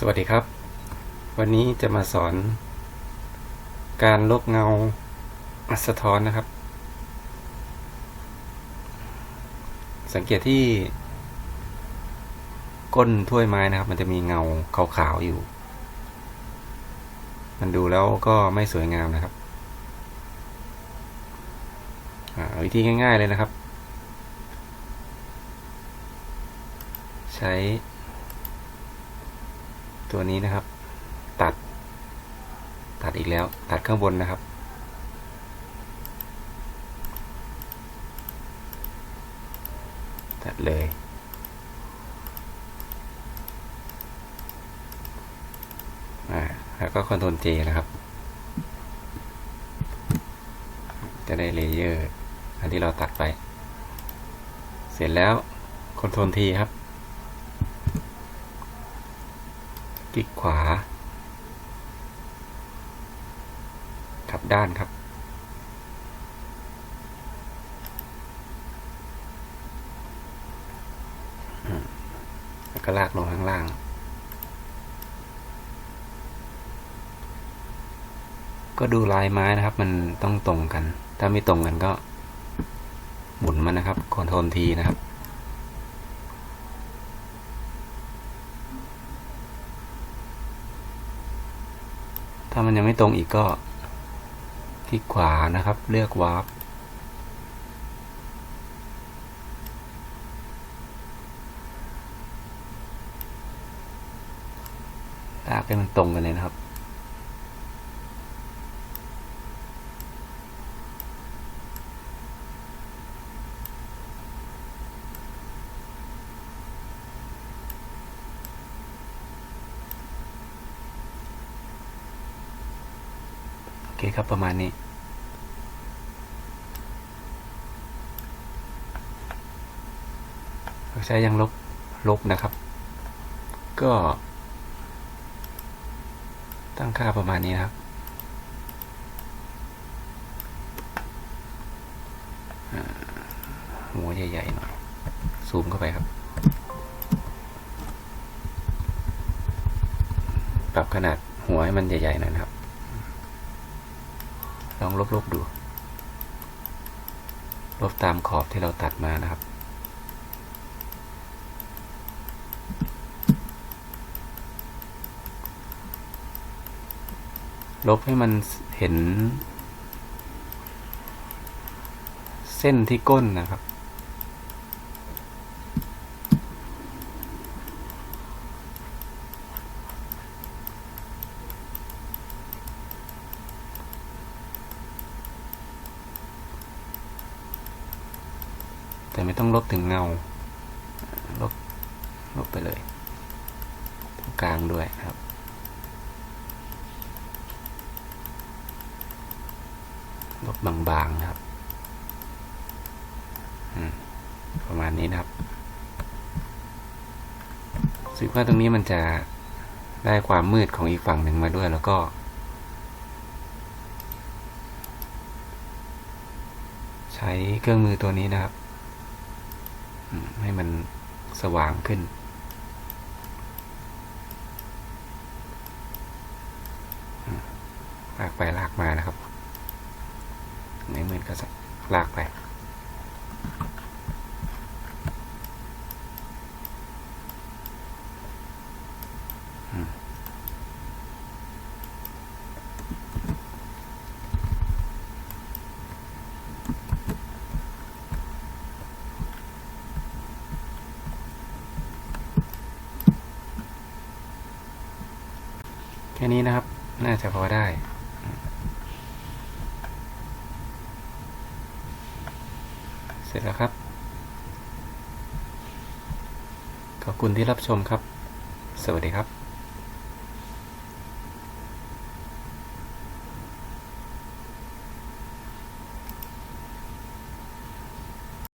สวัสดีครับ วันนี้จะมาสอน การลบเงาอัสะท้อนนะครับ สังเกตที่ ก้นถ้วยไม้นะครับ มันจะมีเงาขาวๆอยู่ มันดูแล้วก็ไม่สวยงามนะครับ วิธีง่ายๆเลยนะครับ ใช้ ตัวนี้นะครับ ตัด ตัดอีกแล้ว ตัดข้างบนนะครับ ตัดเลย อ่า แล้วก็คอนโทรล J นะครับ จะได้เลเยอร์ อันที่เราตัดไป เสร็จแล้วคอนโทรล T ครับ ค ลิกขวา กลับด้านครับ แล้วก็ลากลงข้างล่าง ก็ดูลายไม้นะครับ มันต้องตรงกัน ถ้าไม่ตรงกันก็หมุนมันนะครับคอนโทรลทีนะครับามันยังไม่ตรงอีกก็ คลิกขวานะครับ เลือกวาร์ปลากให้มันตรงกันเลยนะครับ เคครับประมาณนี้ ใช้ยังลบลบนะครับ ก็ ตั้งค่าประมาณนี้นะครับหัวใหญ่ๆหน่อย ซูมเข้าไปครับ ปรับขนาดหัวให้มันใหญ่ๆหน่อยนะครับ ลองลบๆดู ลบตามขอบที่เราตัดมานะครับ ลบให้มันเห็น เส้นที่ก้นนะครับ แต่ไม่ต้องลบถึงเงา ลบ ลบไปเลยตรงกลางด้วยครับ ลบบางๆนะครับประมาณนี้นะครับสึกว่าตรงนี้มันจะได้ความมืดของอีกฝั่งหนึ่งมาด้วยแล้วก็ ใช้เครื่องมือตัวนี้นะครับ ให้มันสว่างขึ้น ลากไปลากมานะครับในเหมือนก็ลากไป แค่นี้นะครับ น่าจะพอได้ เสร็จแล้วครับ ขอบคุณที่รับชมครับ สวัสดีครับ